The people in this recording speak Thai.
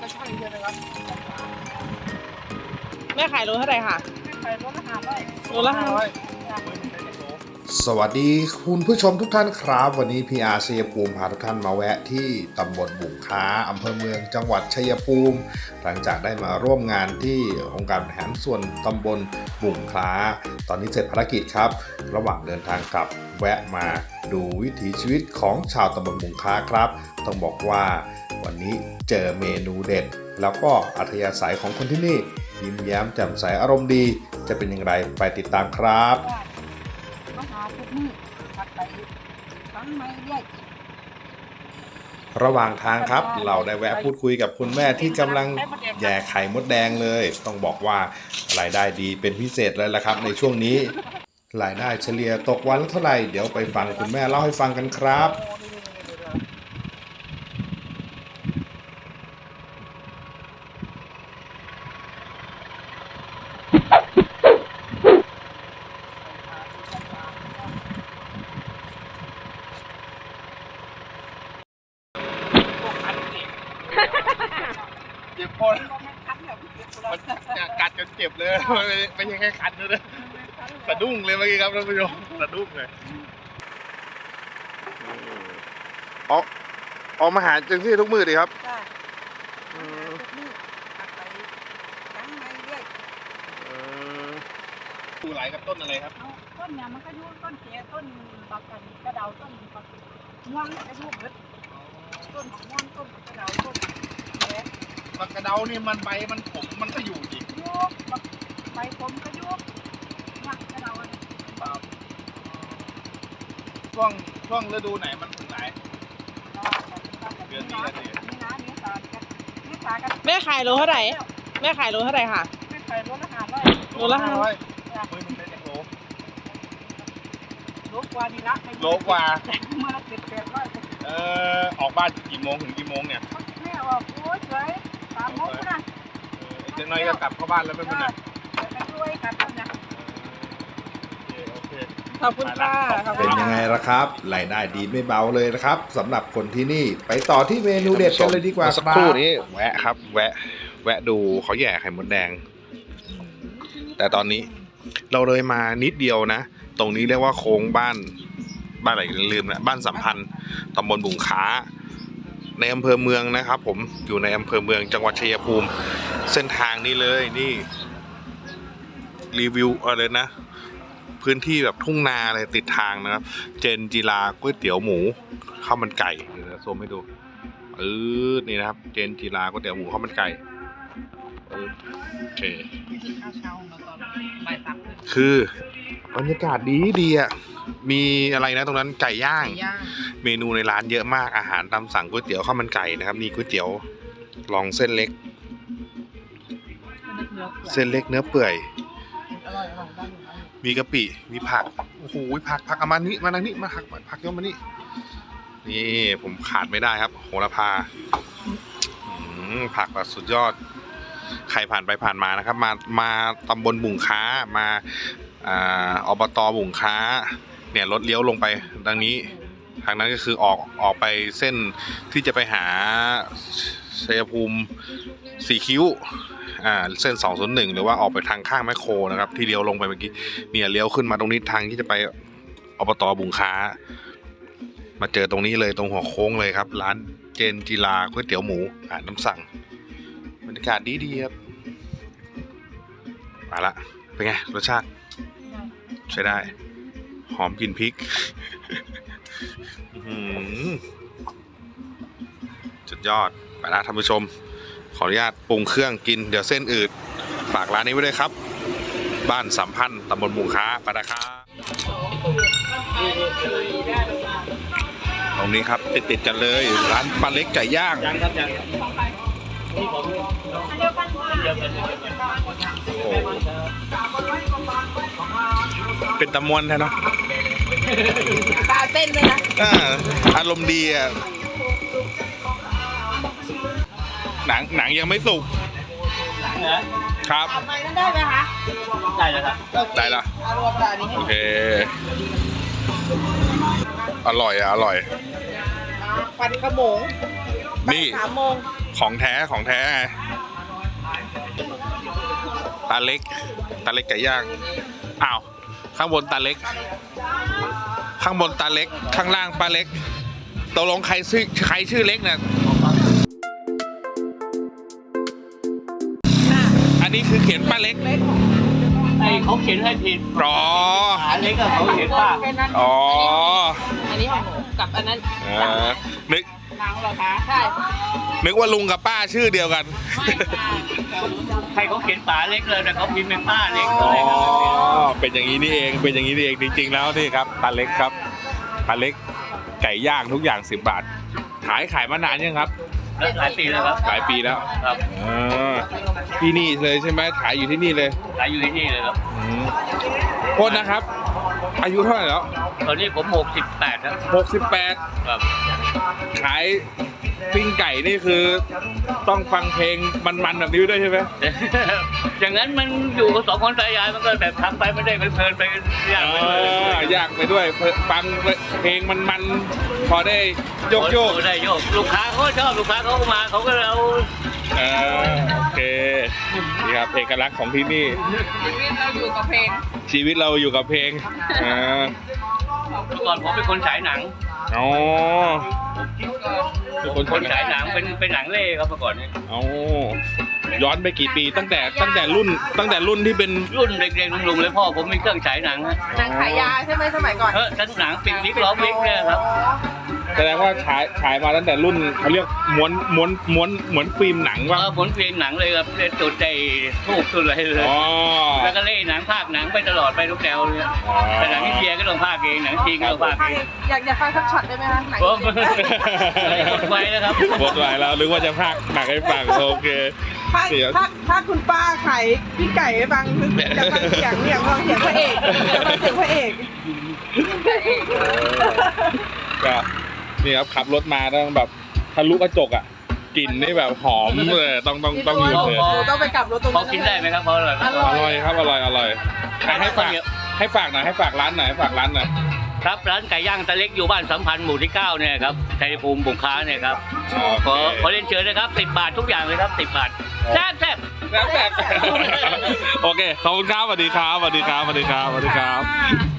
ก็ช่างใช่ไหมครับแม่ขายโลเท่าไหร่ค่ะใส่รถละห้าร้อยโลละห้าร้อยสวัสดีคุณผู้ชมทุกท่านครับ วันนี้พีอาร์ชัยภูมิพาทุกท่านมาแวะที่ตำบลบุงค้าอำเภอเมืองจังหวัดชัยภูมิ หลังจากได้มาร่วมงานที่องค์การบริหารส่วนตำบลบุงคล้า ตอนนี้เสร็จภารกิจครับ ระหว่างเดินทางกลับแวะมาดูวิถีชีวิตของชาวตำบลบุงคล้าครับ ต้องบอกว่า วันนี้เจอเมนูเด็ด แล้วก็อัธยาศัยของคนที่นี่ ยิ้มแย้มแจ่มใสอารมณ์ดี จะเป็นอย่างไรไปติดตามครับมาหาทุกมื้อผัดไปทั้งไม่แยกระหว่างทางครับ เราได้แวะพูดคุยกับคุณแม่ที่กำลังแย่ไข่มดแดงเลย ต้องบอกว่ารายได้ดีเป็นพิเศษเลยละครับ ในช่วงนี้รายได้เฉลี่ยตกวันละเท่าไหร่เดี๋ยวไปฟังคุณแม่เล่าให้ฟังกันครับ เจ็บพอมันจะกัดจนเจ็บเลยไม่ใช่แค่คันด้วยนะสะดุ้งเลยเมื่อกี้ครับท่านผู้ชมสะดุ้งเลยออกออกมาหาจังที่ทุกมือดีครับจ้าทุกมื้อผัดไปทั้งไม่แยกดูไหลกับต้นอะไรครับเอาต้นเนี่ยมันก็อยู่ต้นเขียต้นบักกันกระเดาต้นบักม่วงก็อยู่เบิดต้นม่วงต้นกระเดาต้นแห ลมันกระเดานี่มันใบมันผมมันก็อยู่ดิโยกบักใบผมก็โยกมักกระเดาเนี่ยช่วงช่วงฤดูไหนมันถึงไหน เดือนนี้นะนี่นะนี่ตากันนี่ตากันแม่ขายโลเท่าไหร่ แม่ขายโลเท่าไหร่ค่ะ ไม่ใส่รถละห้าร้อยโลละห้าร้อยมือมันเป็นอย่างโลโลกว่านี่ละโลกว่ามาละเจ็ดแปดร้อยเอ่อออกบ้านกี่โมงถึงกี่โมงเนี่ย แม่บอกโอ้ยสวยสามโมงนะเออเจ๊น้อยก็กลับเข้าบ้านแล้วเป็นคนไหนไปด้วยกันนะโอเคโอเคขอบคุณค่ะขอบคุเป็ณนยังไงล่ะครับรายได้ดีไม่เบาเลยนะครับสำหรับคนที่นี่ ไปต่อที่เมนูเด็ดกันเลยดีกว่ามื่อสัคกรัครู่บนี้แวะครับ แวะ แวะดูเขาแย่ไข่มดแดง แต่ตอนนี้เราเลยมานิดเดียวนะ ตรงนี้เรียกว่าโค้งบ้าน บ้านอะไรลืมนะบ้านสัมพันธ์ตำบลบุงค้า ในอำเภอเมืองนะครับ ผมอยู่ในอำเภอเมืองจังหวัดชัยภูมิ เส้นทางนี้เลยนี่รีวิวอะไรนะ พื้นที่แบบทุ่งนาอะไรติดทางนะครับ เจนจีราก๋วยเตี๋ยวหมูข้าวมันไก่เดี๋ยวจะซูมให้ดูเออนี่นะครับ เจนจีราก๋วยเตี๋ยวหมูข้าวมันไก่เออโอเคข้าวเช้ามาตอนบ่ายสามครึ่งคือบรรยากาศดีดีอะ มีอะไรนะตรงนั้นไก่ย่าง ย่างเมนูในร้านเยอะมากอาหารตามสั่งก๋วยเตี๋ยวข้าวมันไก่นะครับมีก๋วยเตี๋ยวลองเส้นเล็ก เส้นเล็กเนื้อเปื่อย อร่อยอร่อยบ้านอยู่บ้านมีกะปิ มีผัก โอ้โห ผัก ผักเอามานี่มาทางนี้ มาผักผักโยนมานี่ นี่ ผมขาดไม่ได้ครับ โหระพาอืมผักแบบสุดยอด ใครผ่านไปผ่านมานะครับ มา มาตำบลบุงค้า มา อ่าอบตบุงค้า เนี่ยรถเลี้ยวลงไปดังนี้ทางนั้นก็คือออกออกไปเส้นที่จะไปหาชัยภูมิสีคิ้วอ่าเส้น 201 หรือว่าออกไปทางข้างแมคโครนะครับ ที่เลี้ยวลงไปเมื่อกี้เนี่ยเลี้ยวขึ้นมาตรงนี้ทางที่จะไปอบตบุงค้า มาเจอตรงนี้เลยตรงหัวโค้งเลยครับ ร้านเจนจีลาก๋วยเตี๋ยวหมูอาหาน้ำสั่งบรรยากาศดีดีครับมาละเป็นไงรสชาติ ใช้ได้ หอมกลิ่นพริกสุดยอด ไปละท่านผู้ชม ขออนุญาตปรุงเครื่องกิน เดี๋ยวเส้นอืด ฝากร้านนี้ไว้ด้วยครับ บ้านสัมพันธ์ตำบลบุงค้าปาราคาตรงนี้ครับ ติดติดๆกันเลย ร้านปลาเล็กไก่ย่างยังครับยังโอ้เป็นตะมวนแท้เนาะ ตาเต้นเลยนะอ่าอารมณ์ดีอะ หนังหนังยังไม่สุก ครับ ทำไมนั่นได้ไหมคะได้แล้วครับได้ละ อารมณ์แบบนี้โอเค อร่อยอะ อร่อย ฟันขโมงนี่ สามโมงขของแท้ของแท้ไงตาเล็ก ตาเล็กไก่ย่าง อ้าว ข้างบนตาเล็ก ข้างบนตาเล็ก ข้างล่างปลาเล็กตกลงใครชื่อใครชื่อเล็กเนี่ยอันนี้คือเขียนป้าเล็กไอ้เขาเขียนให้ผิดอ๋ออันนี้ก็เขาเขียนป้าอ๋ออันนี้ของหนูกับอันนั้นเออนึกหนังเหรอคะใช่ นึกว่าลุงกับป้าชื่อเดียวกัน ใครเขาเขียนป๋าเล็กเลยแต่เขาพิมพ์เป็นป้าเล็กอ๋เลยครับอเป็นอย่างนี้นี่เอง เป็นอย่างนี้นี่เองจริง ๆ แล้วนี่ครับปลาเล็กครับปลาเล็กไก่ย่างทุกอย่างสิบบาท ขายขายมานานยังครับ แล้วหลายปีแล้วครับหลายปีแล้วครับอ่าที่นี่เลยใช่ไหมขายอยู่ที่นี่เลยขายอยู่ที่นี่เลยครับอืมโทษนะครับ อายุเท่าไหร่แล้วตอนนี้ผมหกสิบแปดแล้วหกสิบแปดครับขาย ปิ้งไก่นี่คือต้องฟังเพลงมันๆแบบนี้ด้วยใช่ไหมอย่างนั้นมันอยู่กับสองคนตายายมันก็แบบทำไปไม่ได้เพลินๆไปอย่างเอไปเลยอยากไปด้วยฟังเพลงมันๆพอได้โยกโยกได้โยกลูกค้าเขาก็ชอบลูกค้าเขาก็มาเขาก็เอาเออโอเคนี่ครับเอกลักษณ์ของที่นี่ ชีวิตเราอยู่กับเพลงชีวิตเราอยู่กับเพลงอ่าเมื่อก่อนผมเป็นคนฉายหนังอ๋อเป็น คนคนฉายหนังเป็นเป็นหนังเล่ครับเมื่อก่อนนี้อ๋อย้อนไปกี่ปีตั้งแต่ตั้งแต่รุ่น ตั้งแต่รุ่นที่เป็นรุ่นเด็กๆลุงๆเลยพ่อผมมีเครื่องฉายหนังฮะหนังขายยาใช่ไหมสมัยก่อน เออทั้งหนังปิดวิกล้อมวิกเนี่ยครับ แสดงว่าฉายฉายมาตั้งแต่รุ่นเขาเรียกม้วนม้วนม้วนเหมือนฟิล์มหนังเอว่าอผลเพลงหนังเลยครับเล่นจุดใจทูบตุนอะไรเลยอ๋อ แล้วก็เล่นหนังภาคหนังไปตลอดไปทุกแนวเลยแต่หนังอินเดียก็ต้องภาคเองหนังจีนก็ต้องภาคใครเองอยากอยากฟังสักช็อตได้ไหมคะหนังผมกดไว้นะครับบทไว้แล้วนึกว่าจะพากหนักให้ฟังโอเค ถ้าเดี๋ยวถ้าถ้าคุณป้าขายพี่ไก่ให้ฟังอยากฟังเสียงอยากฟังเสียงพระเอกอยากฟังเสียงพระเอก ก็ นี่ครับขับรถมาต้องแบบทะลุกระจกอะกลิ่นนี่แบบหอมเลยต้องต้องต้องหยุดเลยหนูต้องไปกลับรถตรงพอนั้นกินได้ไหมครับพออร่อยครับอร่อยครับอร่อยอร่อยอะให้ฝากให้ฝากหน่อยให้ฝากร้านหน่อยให้ฝากร้านหน่อยครับร้านไก่ย่างตะเล็กอยู่บ้านสัมพันธ์หมู่ที่ 9 เนี่ยครับชัยภูมิบุงค้าเนี่ยครับโอขอเคขอเรียนเชิญนะครับ10บาททุกอย่างเลยครับ10บาทแซ่บแซ่บแล้วแบบโอเคขอบคุณครับสวัสดีครับสวัสดีครับสวัสดีครับสวัสดีครับ